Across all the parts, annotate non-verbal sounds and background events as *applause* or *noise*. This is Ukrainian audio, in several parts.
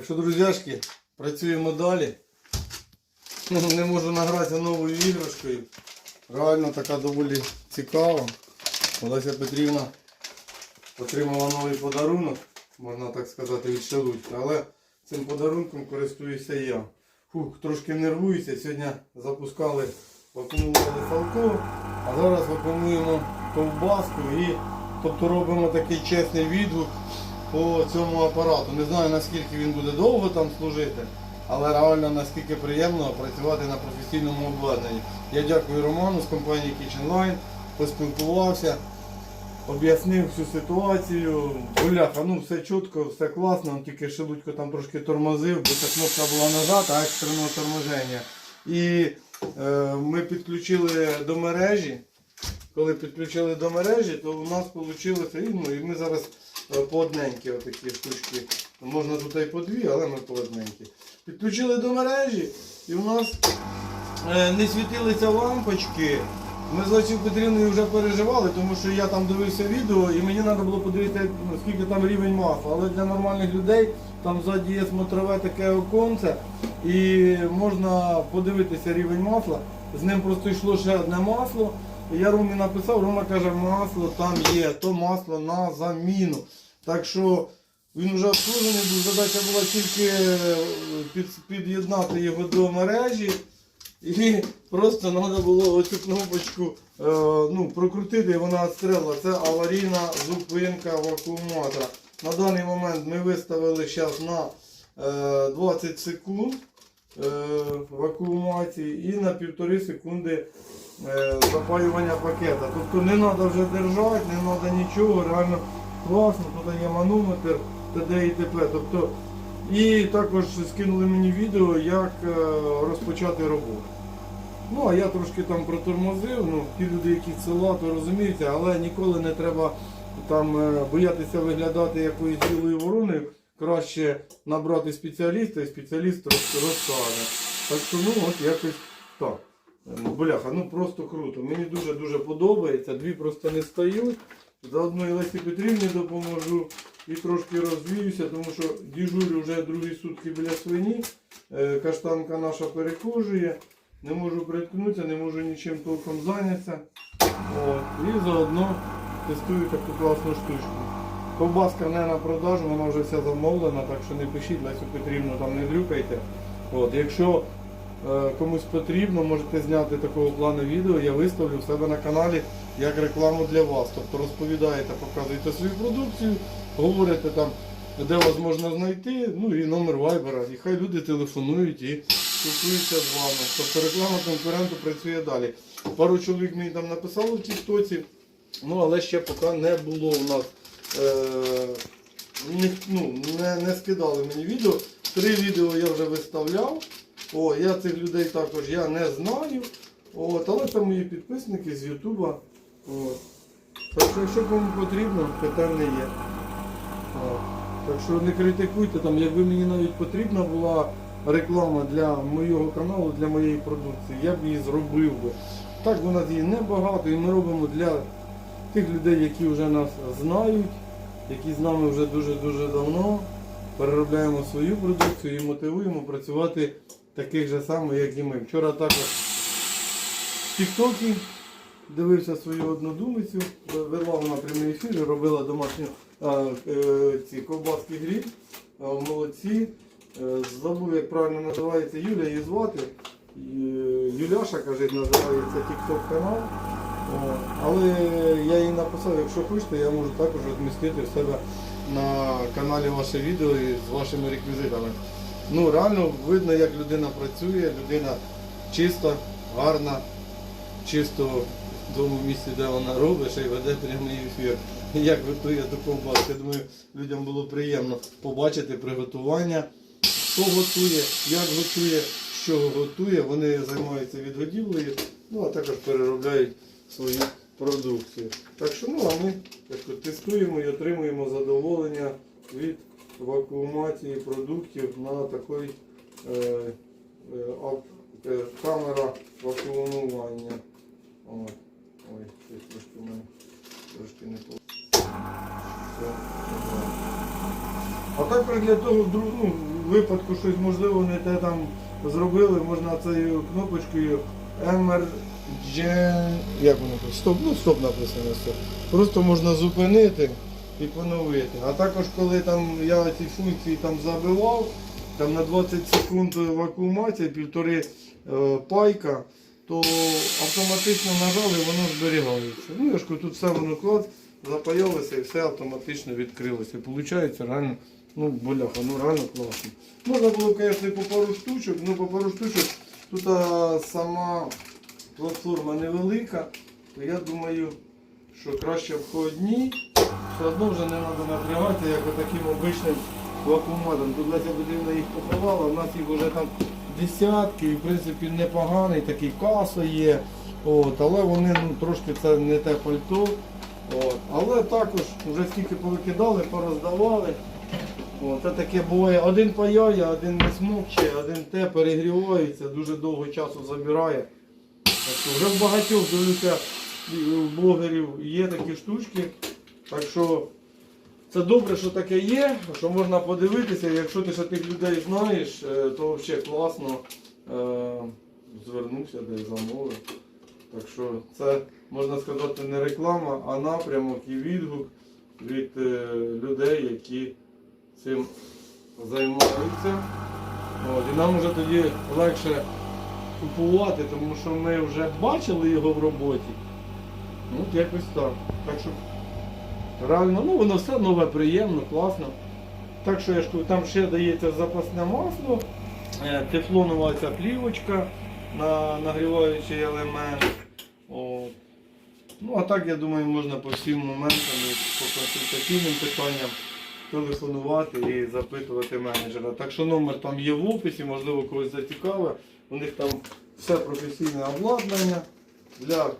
Так що, друзяшки, працюємо далі. *laughs* Не можу награтися новою іграшкою. Реально така доволі цікава. Олеся Петрівна отримала новий подарунок, можна так сказати, від Шелудька. Але цим подарунком користуюся я. Фух, трошки нервуюся. Сьогодні запускали, вакуумували фалко, а зараз вакуумуємо ковбаску і тобто робимо такий чесний відгук по цьому апарату. Не знаю наскільки він буде довго там служити, але реально наскільки приємно працювати на професійному обладнанні. Я дякую Роману з компанії Kitchen Line, поспілкувався, об'яснив всю ситуацію. Бляха, ну все чітко, все класно, тільки шелудько там трошки тормозив, бо ця кнопка була назад, а екстреного торможення. І е, ми підключили до мережі. Коли підключили до мережі, то у нас вийшло, і ми зараз е, по одненькі отакі штучки. Можна тут і по дві, але ми по одненькі. Підключили до мережі і у нас е, не світилися лампочки. Ми з Лесією Петрівною вже переживали, тому що я там дивився відео і мені треба було подивитися, скільки там рівень масла. Але для нормальних людей там ззаді є смотрове таке оконце і можна подивитися рівень масла. З ним просто йшло ще одне масло. Я Ромі написав, Рома каже, масло там є, то масло на заміну. Так що він вже обслужений був, задача була тільки е, під, під'єднати його до мережі. І просто треба було оцю кнопочку е, ну, прокрутити, і вона відстрелила. Це аварійна зупинка вакууматора. На даний момент ми виставили зараз на е, 20 секунд вакуумації і на півтори секунди е, запаювання пакета. Тобто не треба вже держати, не треба нічого, реально класно, тут є манометр, т.д. і т.п. Тобто, і також скинули мені відео, як е, розпочати роботу. Ну, а я трошки там протормозив, ну, ті люди, які села, то розумієте, але ніколи не треба там е, боятися виглядати якоюсь білою вороною. Краще набрати спеціаліста і спеціаліст розкаже. Так що ну от якось так. Е, Бляха, ну просто круто. Мені дуже-дуже подобається. Дві просто не стають. Заодно і Лесі Петрівні допоможу і трошки розвіюся, тому що діжурю вже другі сутки біля свині. Е, Каштанка наша перехожує. Не можу приткнутися, не можу нічим толком зайнятися. От. І заодно тестую таку класну штучку. Ковбаска не на продажу, вона вже вся замовлена, так що не пишіть Лесю Петрівну, там не дрюкайте. От. Якщо е, комусь потрібно, можете зняти такого плану відео, я виставлю в себе на каналі як рекламу для вас. Тобто розповідаєте, показуєте свою продукцію, говорите там, де вас можна знайти, ну і номер вайбера. І хай люди телефонують і спілкуються з вами. Тобто реклама конкуренту працює далі. Пару чоловік мені там написало в Тіктоці, ну але ще поки не було у нас. Е, ну, не, не скидали мені відео. Три відео я вже виставляв. О, я цих людей також я не знаю. От, але це мої підписники з Ютуба. Так що, якщо кому потрібно, питань не є. От. Так що не критикуйте там, якби мені навіть потрібна була реклама для моєго каналу, для моєї продукції, я б її зробив би. Так у нас її небагато і ми робимо для тих людей, які вже нас знають, які з нами вже дуже-дуже давно. Переробляємо свою продукцію і мотивуємо працювати таких же самих, як і ми. Вчора також в Тіктокі дивився свою однодумицю, вела вона прямий ефір, робила домашню а, е, ці ковбаски гріб. А, молодці. Е, Забув, як правильно називається Юля, її звати. Юляша, каже, називається TikTok канал. О, Але я їй написав, якщо хочете, я можу також розмістити в себе на каналі ваше відео і з вашими реквізитами. Ну, реально видно, як людина працює, людина чиста, гарна, чисто в тому місці, де вона робить, ще й веде прямий ефір. Як готує до ковбаски. Я думаю, людям було приємно побачити приготування, хто готує, як готує, що готує. Вони займаються відгодівлею, ну а також переробляють свою продукцію. Так що ну, а ми так, тестуємо і отримуємо задоволення від вакуумації продуктів на такий е, е, е, камера вакуумування. Ой, щось трошки мене трошки не. Все. А також для того, ну, випадку щось можливо не те там зробили, можна цією кнопочкою Emergen... Як воно тут? Стоп, ну стоп написано все. Просто можна зупинити і поновити. А також коли там я ці функції там забивав, там на 20 секунд вакуумація, півтори е, пайка, то автоматично нажали, воно зберігається. Ну я ж тут все воно клад, запаялося і все автоматично відкрилося. Получається реально, ну боляха, ну реально класно. Можна було, звісно, і по пару штучок, ну по пару штучок тут а, сама платформа невелика, то я думаю, що краще в одній, все одно вже не треба напрягати, як отаким обичним вакууматом. Тут Леся Будівна їх поховала, у нас їх вже там десятки, і в принципі непоганий такий касо є. От, але вони ну, трошки це не те пальто. От. Але також вже скільки повикидали, пороздавали. От, це таке буває, один паяє, один не смокче, один те перегрівається, дуже довго часу забирає. Вже в багатьох дивлюся блогерів є такі штучки. Так що це добре, що таке є, що можна подивитися. Якщо ти ще тих людей знаєш, е, то взагалі класно е, звернувся десь замовив. Так що це можна сказати не реклама, а напрямок і відгук від е, людей, які цим займаються. От, і нам вже тоді легше купувати, тому що ми вже бачили його в роботі. Ну, от якось так. Так що реально, ну воно все нове, приємно, класно. Так що я ж там ще дається запасне масло, е, тефлонова ця плівочка на нагріваючий елемент. От. Ну а так я думаю можна по всім моментам по консультаційним питанням телефонувати і запитувати менеджера. Так що номер там є в описі, можливо когось зацікавить. У них там все професійне обладнання для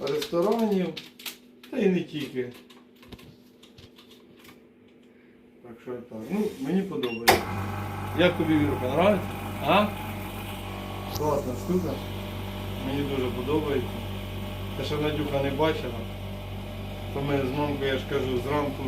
ресторанів, та і не тільки. Так що так. Ну, мені подобається. Як тобі Вірка, нравиться? А? Класна штука. Мені дуже подобається. Те, що Надюха не бачила, то ми з мамкою, я ж кажу, зранку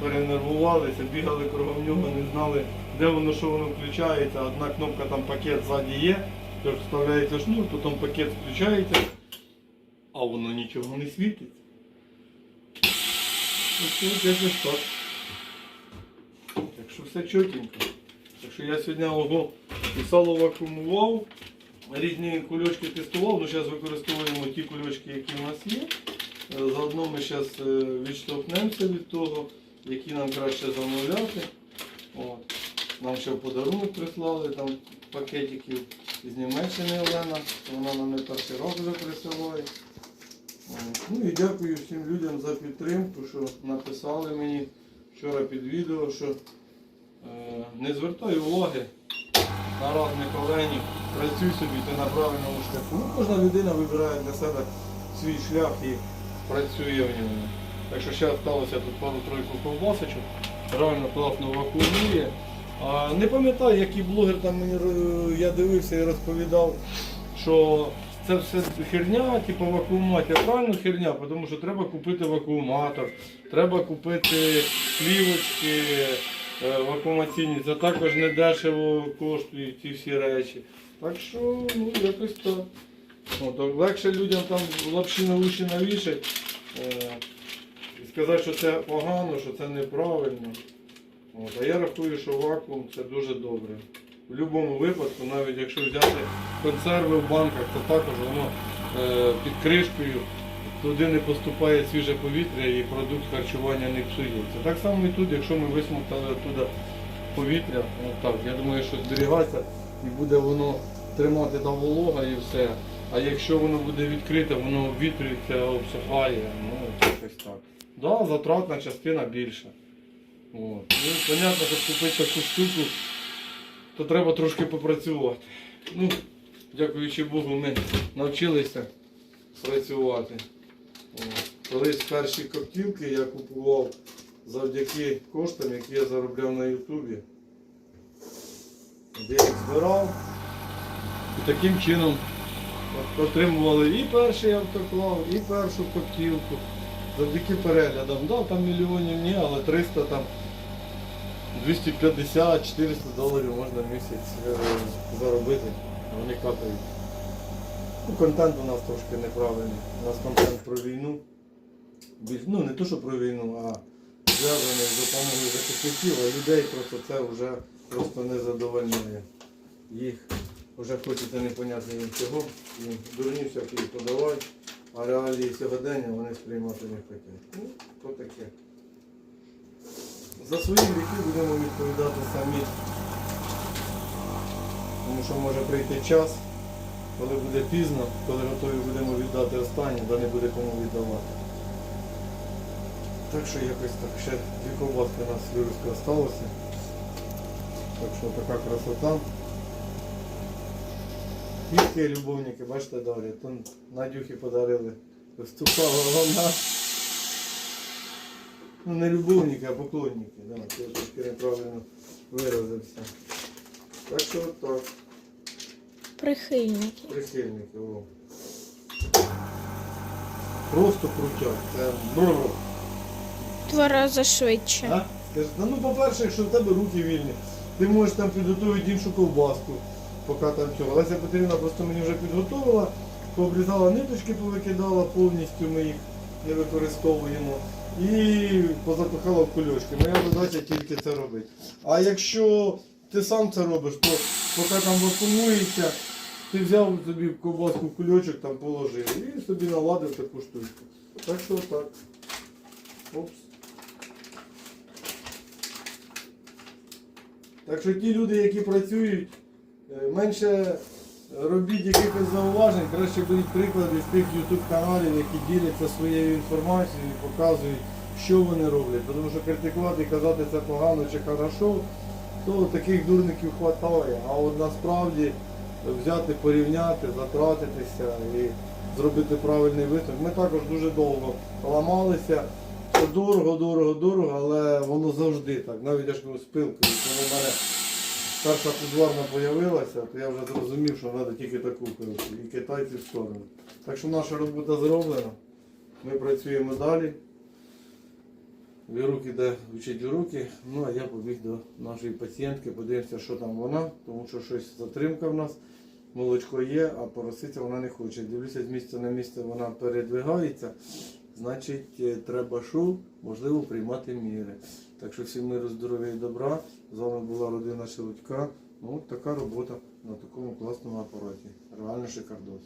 перенервувалися, бігали кругом нього, не знали, де воно, що воно включається. Одна кнопка там пакет ззаді є, тож вставляється шнур, потім пакет включається, а воно нічого не світить. Ось ось якось так. Так що все чотенько. Так що я сьогодні ого і сало вакуумував, різні кульочки тестував, ну зараз використовуємо ті кульочки, які у нас є. Е, Заодно ми зараз відштовхнемося від того, які нам краще замовляти. От. Нам ще в подарунок прислали там пакетиків з Німеччини Олена, вона нам не перший раз вже присилає. Ну і дякую всім людям за підтримку, що написали мені вчора під відео, що е, не звертай уваги на разних оленів, працюй собі, ти на правильному шляху. Ну, кожна людина вибирає для себе свій шлях і працює в ньому. Так що ще залишилося тут пару-тройку ковбасочок, реально класно вакуумує. А, не пам'ятаю, який блогер там мені я дивився і розповідав, що це все херня, типу вакууматор. Правильно херня, тому що треба купити вакууматор, треба купити плівочки е, вакуумаційні. Це також не дешево коштують ці всі речі. Так що, ну, якось так. От, легше людям там лапші на уші навішати е, і сказати, що це погано, що це неправильно. От, а я рахую, що вакуум це дуже добре. В будь-якому випадку, навіть якщо взяти консерви в банках, то також воно е, під кришкою туди не поступає свіже повітря і продукт харчування не псується. Так само і тут, якщо ми висмоктали туди повітря, от так, я думаю, що зберігається і буде воно тримати там волога і все. А якщо воно буде відкрите, воно обвітрюється, обсухає, ну якось так. Да, затратна частина більша. От. Ну, понятно, щоб купити таку штуку, то треба трошки попрацювати. Ну, дякуючи Богу, ми навчилися працювати. От. Колись перші коптілки я купував завдяки коштам, які я заробляв на Ютубі. Я їх збирав. І таким чином отримували і перший автоклав, і першу коптілку. Завдяки переглядам. Да, там мільйонів ні, але 300 там 250-400 доларів можна місяць е, заробити. Вони капають. Ну, контент у нас трошки неправильний. У нас контент про війну. Ну не то, що про війну, а зв'язаний з допомогою захисників, а людей просто це вже просто не задовольняє. Їх вже хочеться непонятно їм чого. Дурні всякі подавати, а реалії сьогодення вони сприймати не хочуть. Ну, то таке. За свої гріхи будемо відповідати самі. Тому що може прийти час, коли буде пізно, коли готові будемо віддати останнє, да не буде кому віддавати. Так що якось так. Ще дві ковбаски у нас вирізка залишилося. Так що така красота. Квітки любовники, бачите далі. Тут Надюхи подарили. Виступала вона. Ну не любовники, а поклонники. Да, я трошки неправильно виразився. Так що от так. Прихильники. Прихильники. О. Просто крутять. Це бррр. Два рази швидше. А? Скажи, ну по-перше, якщо в тебе руки вільні, ти можеш там підготувати іншу ковбаску, поки там цього. Леся Петрівна просто мені вже підготувала, пообрізала ниточки, повикидала повністю, ми їх не використовуємо. І позапихала в кульочки. Моя задача тільки це робити. А якщо ти сам це робиш, то поки там вакуумується, ти взяв собі ковбаску в кульочок, там положив і собі наладив таку штучку. Так що так. Опс. Так що ті люди, які працюють, менше робіть якихось зауважень, краще беріть приклади з тих YouTube каналів, які діляться своєю інформацією і показують, що вони роблять. Тому що критикувати і казати це погано чи хорошо, то таких дурників вистачає. А от насправді взяти, порівняти, затратитися і зробити правильний висновок. Ми також дуже довго ламалися. Дорого, дорого, дорого, але воно завжди так. Навіть я ж кажу, з пилкою, мене перша підварна з'явилася, то я вже зрозумів, що треба тільки таку пилку. І китайці в сторону. Так що наша робота зроблена. Ми працюємо далі. Вірук іде вчить уроки. Ну а я побіг до нашої пацієнтки, подивимося, що там вона, тому що щось затримка в нас. Молочко є, а пороситься вона не хоче. Дивлюся, з місця на місце вона передвигається. Значить, е, треба що? Можливо, приймати міри. Так що всім миру, здоров'я і добра. З вами була родина Шелудька. Ну, от така робота на такому класному апараті. Реально шикардос.